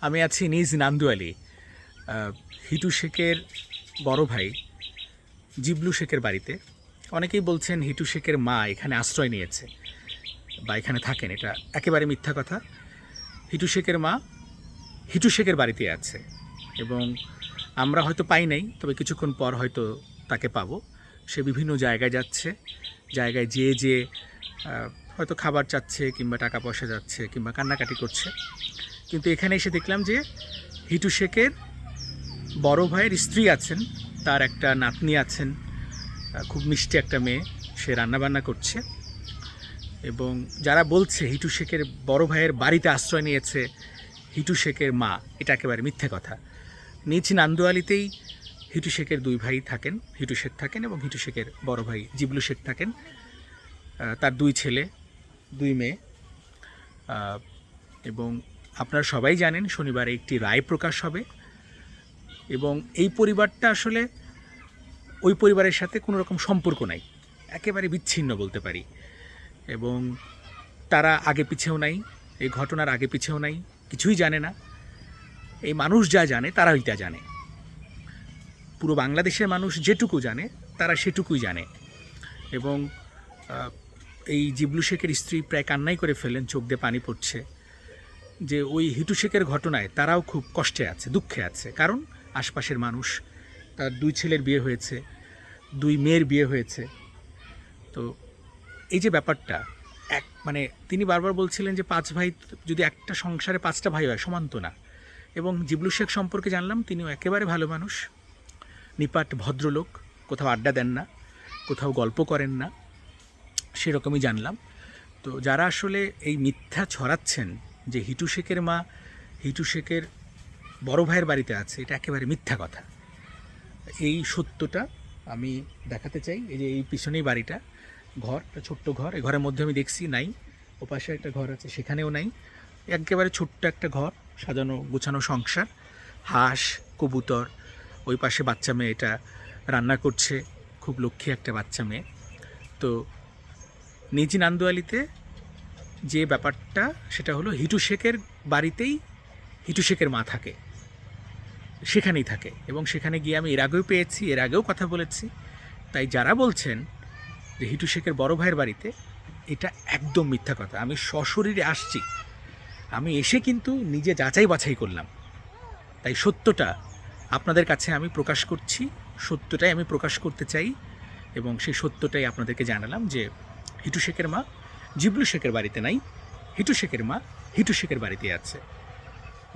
আমি আছি নিজ নান্দুয়ালি আহ, হিটু শেখের বড় ভাই জিবলু শেখের বাড়িতে। অনেকেই বলছেন হিটু শেখের মা এখানে আশ্রয় নিয়েছে বা এখানে থাকেন এটা একেবারে মিথ্যা কথা। হিটু শেখের মা হিটু শেখের বাড়িতে আছে এবং আমরা হয়তো পাই নাই তবে কিছুক্ষণ পর হয়তো তাকে পাবো। সে বিভিন্ন জায়গায় যাচ্ছে জায়গায় যেয়ে যে আহ, হয়তো খাবার চাচ্ছে কিংবা টাকা পয়সা যাচ্ছে কিংবা কান্নাকাটি করছে। কিন্তু এখানে এসে দেখলাম যে হিটু শেখের বড় ভাইয়ের স্ত্রী আছেন, তার একটা নাতনি আছেন খুব মিষ্টি একটা মেয়ে, সে রান্নাবান্না করছে। এবং যারা বলছে হিটু শেখের বড় ভাইয়ের বাড়িতে আশ্রয় নিয়েছে, হিটু শেখের মা, এটা একেবারে মিথ্যে কথা। নিজ নান্দুয়ালিতেই হিটু শেখের দুই ভাই থাকেন, হিটু শেখ থাকেন এবং হিটু শেখের বড় ভাই জিবলু শেখ থাকেন। তার দুই ছেলে, দুই মেয়ে। এবং আপনারা সবাই জানেন শনিবারে একটি রায় প্রকাশ হবে এবং এই পরিবারটা আসলে ওই পরিবারের সাথে কোনো রকম সম্পর্ক নাই, একেবারে বিচ্ছিন্ন বলতে পারি। এবং তারা আগে পিছেও নাই, এই ঘটনার আগে পিছেও নাই, কিছুই জানে না। এই মানুষ যা জানে, তারাই তা জানে। পুরো বাংলাদেশের মানুষ যেটুকু জানে, তারা সেটুকুই জানে। এবং এই জিবলু শেখের স্ত্রী প্রায় কান্নাই করে ফেলেন চোখ দিয়ে পানি পড়ছে। যে ওই হিটু শেখের ঘটনায় তারাও খুব কষ্টে আছে, দুঃখে আছে। কারণ আশপাশের মানুষ, তার দুই ছেলের বিয়ে হয়েছে, দুই মেয়ের বিয়ে হয়েছে। তো এই যে ব্যাপারটা, এক মানে তিনি বারবার বলছিলেন যে পাঁচ ভাই যদি একটা সংসারে পাঁচটা ভাই হয়, সমান তো না। এবং জিবলু শেখ সম্পর্কে জানলাম, তিনিও একেবারে ভালো মানুষ। নিপাট ভদ্রলোক, কোথাও আড্ডা দেন না, কোথাও গল্প করেন না, সেরকমই জানলাম। তো যারা আসলে এই মিথ্যা ছড়াচ্ছেন যে হিটু শেখের মা, হিটু শেখের বড় ভাইয়ের বাড়িতে আছে, এটা একেবারে মিথ্যা কথা। এই সত্যটা আমি দেখাতে চাই, এই যে এই পিছনেই বাড়িটা, ঘর, একটা ছোট্ট ঘর, এই ঘরের মধ্যে আমি দেখছি নাই, ওপাশে একটা ঘর আছে, সেখানেও নাই, একেবারে ছোট্ট একটা ঘর, সাজানো, গোছানো সংসার, হাঁস, কবুতর, ওই পাশে বাচ্চা মেয়ে এটা রান্না করছে, খুব লক্ষ্মী একটা বাচ্চা মেয়ে। তো নিজি নান্দুয়ালিতে যে ব্যাপারটা, সেটা হলো হিটু শেখের বাড়িতেই হিটু শেখের মা থাকে। সেখানেই থাকে এবং সেখানে গিয়ে আমি এর আগেও পেয়েছি, এর আগেও কথা বলেছি। তাই যারা বলছেন যে হিটু শেখের বড় ভাইয়ের বাড়িতে, এটা একদম মিথ্যা কথা। আমি সশরীরে আসছি। আমি এসে কিন্তু নিজে যাচাই বাছাই করলাম। তাই সত্যটা আপনাদের কাছে আমি প্রকাশ করছি, সত্যটাই আমি প্রকাশ করতে চাই এবং সেই সত্যটাই আপনাদেরকে জানালাম যে হিটু শেখের মা জিবলু শেখের বাড়িতে নাই হিটু শেখের মা হিটু শেখের বাড়িতে আছে।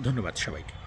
ধন্যবাদ সবাইকে।